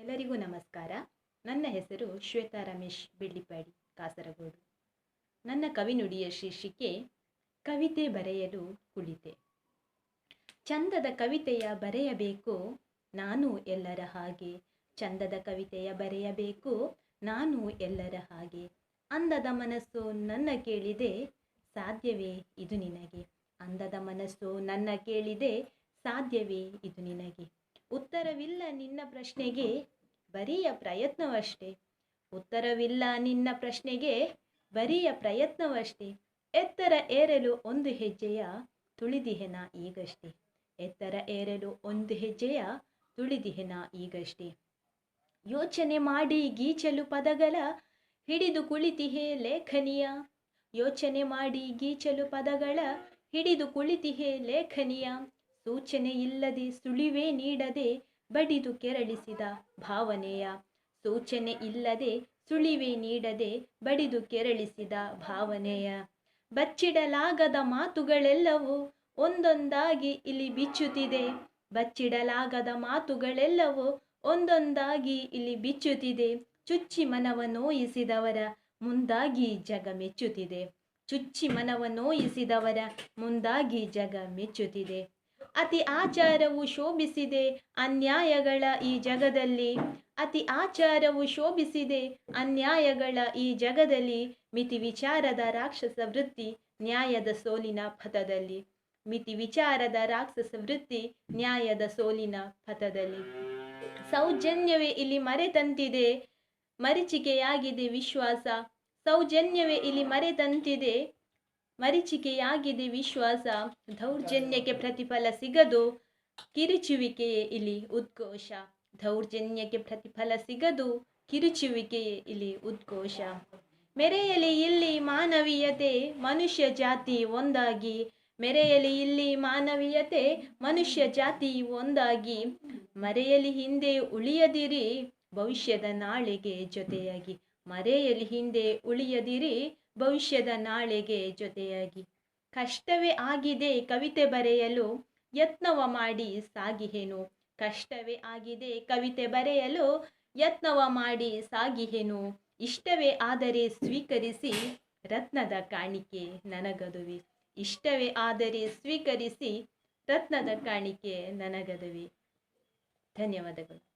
ಎಲ್ಲರಿಗೂ ನಮಸ್ಕಾರ. ನನ್ನ ಹೆಸರು ಶ್ವೇತಾ ರಮೇಶ್ ಬೆಳ್ಳಿಪಾಡಿ, ಕಾಸರಗೋಡು. ನನ್ನ ಕವಿನುಡಿಯ ಶೀರ್ಷಿಕೆ, ಕವಿತೆ ಬರೆಯಲು ಕುಳಿತೆ. ಚಂದದ ಕವಿತೆಯ ಬರೆಯಬೇಕು? ನಾನು ಎಲ್ಲರ ಹಾಗೆ. ಚಂದದ ಕವಿತೆಯ ಬರೆಯಬೇಕು? ನಾನು ಎಲ್ಲರ ಹಾಗೆ. ಅಂದದ ಮನಸ್ಸು ನನ್ನ ಕೇಳಿದೆ, ಸಾಧ್ಯವೇ ಇದು ನಿನಗೆ. ಅಂದದ ಮನಸ್ಸು ನನ್ನ ಕೇಳಿದೆ, ಸಾಧ್ಯವೇ ಇದು ನಿನಗೆ. ಉತ್ತರವಿಲ್ಲ ನಿನ್ನ ಪ್ರಶ್ನೆಗೆ, ಬರಿಯ ಪ್ರಯತ್ನವಷ್ಟೇ. ಉತ್ತರವಿಲ್ಲ ನಿನ್ನ ಪ್ರಶ್ನೆಗೆ, ಬರಿಯ ಪ್ರಯತ್ನವಷ್ಟೇ. ಎತ್ತರ ಏರಲು ಒಂದು ಹೆಜ್ಜೆಯ ತುಳಿದಿಹೆನ ಈಗಷ್ಟೇ. ಎತ್ತರ ಏರಲು ಒಂದು ಹೆಜ್ಜೆಯ ತುಳಿದಿಹೆನ ಈಗಷ್ಟೇ. ಯೋಚನೆ ಮಾಡಿ ಗೀಚಲು ಪದಗಳ, ಹಿಡಿದು ಕುಳಿತಿಹೆ ಲೇಖನಿಯ. ಯೋಚನೆ ಮಾಡಿ ಗೀಚಲು ಪದಗಳ, ಹಿಡಿದು ಕುಳಿತಿಹೆ ಲೇಖನಿಯ. ಸೂಚನೆ ಇಲ್ಲದೆ ಸುಳಿವೇ ನೀಡದೆ ಬಡಿದು ಕೆರಳಿಸಿದ ಭಾವನೆಯ ಸೂಚನೆ ಇಲ್ಲದೆ ಸುಳಿವೇ ನೀಡದೆ ಬಡಿದು ಕೆರಳಿಸಿದ ಭಾವನೆಯ ಬಚ್ಚಿಡಲಾಗದ ಮಾತುಗಳೆಲ್ಲವೂ ಒಂದೊಂದಾಗಿ ಇಲ್ಲಿ ಬಿಚ್ಚುತ್ತಿದೆ. ಬಚ್ಚಿಡಲಾಗದ ಮಾತುಗಳೆಲ್ಲವೂ ಒಂದೊಂದಾಗಿ ಇಲ್ಲಿ ಬಿಚ್ಚುತ್ತಿದೆ. ಚುಚ್ಚಿ ಮನವ ನೋಯಿಸಿದವರ ಮುಂದಾಗಿ ಜಗ ಮೆಚ್ಚುತ್ತಿದೆ. ಚುಚ್ಚಿ ಮನವ ನೋಯಿಸಿದವರ ಮುಂದಾಗಿ ಜಗ ಮೆಚ್ಚುತ್ತಿದೆ. ಅತಿ ಆಚಾರವು ಶೋಭಿಸಿದೆ ಅನ್ಯಾಯಗಳ ಈ ಜಗದಲ್ಲಿ. ಅತಿ ಆಚಾರವು ಶೋಭಿಸಿದೆ ಅನ್ಯಾಯಗಳ ಈ ಜಗದಲ್ಲಿ. ಮಿತಿ ವಿಚಾರದ ರಾಕ್ಷಸ ವೃತ್ತಿ ನ್ಯಾಯದ ಸೋಲಿನ ಪಥದಲ್ಲಿ. ಮಿತಿ ವಿಚಾರದ ರಾಕ್ಷಸ ವೃತ್ತಿ ನ್ಯಾಯದ ಸೋಲಿನ ಪಥದಲ್ಲಿ. ಸೌಜನ್ಯವೇ ಇಲ್ಲಿ ಮರೆತಂತಿದೆ ಮರಿಚಿಕೆಯಾಗಿದೆ ವಿಶ್ವಾಸ. ಸೌಜನ್ಯವೇ ಇಲ್ಲಿ ಮರೆತಂತಿದೆ ಮರೀಚಿಕೆಯಾಗಿದೆ ವಿಶ್ವಾಸ. ದೌರ್ಜನ್ಯಕ್ಕೆ ಪ್ರತಿಫಲ ಸಿಗದು ಕಿರುಚುವಿಕೆಯೇ ಇಲ್ಲಿ ಉದ್ಘೋಷ. ದೌರ್ಜನ್ಯಕ್ಕೆ ಪ್ರತಿಫಲ ಸಿಗದು ಕಿರುಚುವಿಕೆಯೇ ಇಲ್ಲಿ ಉದ್ಘೋಷ. ಮೆರೆಯಲಿ ಇಲ್ಲಿ ಮಾನವೀಯತೆ ಮನುಷ್ಯ ಜಾತಿ ಒಂದಾಗಿ. ಮೆರೆಯಲಿ ಇಲ್ಲಿ ಮಾನವೀಯತೆ ಮನುಷ್ಯ ಜಾತಿ ಒಂದಾಗಿ. ಮರೆಯಲಿ ಹಿಂದೆ ಉಳಿಯದಿರಿ ಭವಿಷ್ಯದ ನಾಳೆಗೆ ಜೊತೆಯಾಗಿ. ಮರೆಯಲಿ ಹಿಂದೆ ಉಳಿಯದಿರಿ ಭವಿಷ್ಯದ ನಾಳೆಗೆ ಜೊತೆಯಾಗಿ. ಕಷ್ಟವೇ ಆಗಿದೆ ಕವಿತೆ ಬರೆಯಲು, ಯತ್ನವ ಮಾಡಿ ಸಾಗಿಹೆನು. ಕಷ್ಟವೇ ಆಗಿದೆ ಕವಿತೆ ಬರೆಯಲು, ಯತ್ನವ ಮಾಡಿ ಸಾಗಿಹೆನು. ಇಷ್ಟವೇ ಆದರೆ ಸ್ವೀಕರಿಸಿ ರತ್ನದ ಕಾಣಿಕೆ ನನಗದುವೆ. ಇಷ್ಟವೇ ಆದರೆ ಸ್ವೀಕರಿಸಿ ರತ್ನದ ಕಾಣಿಕೆ ನನಗದುವೆ. ಧನ್ಯವಾದಗಳು.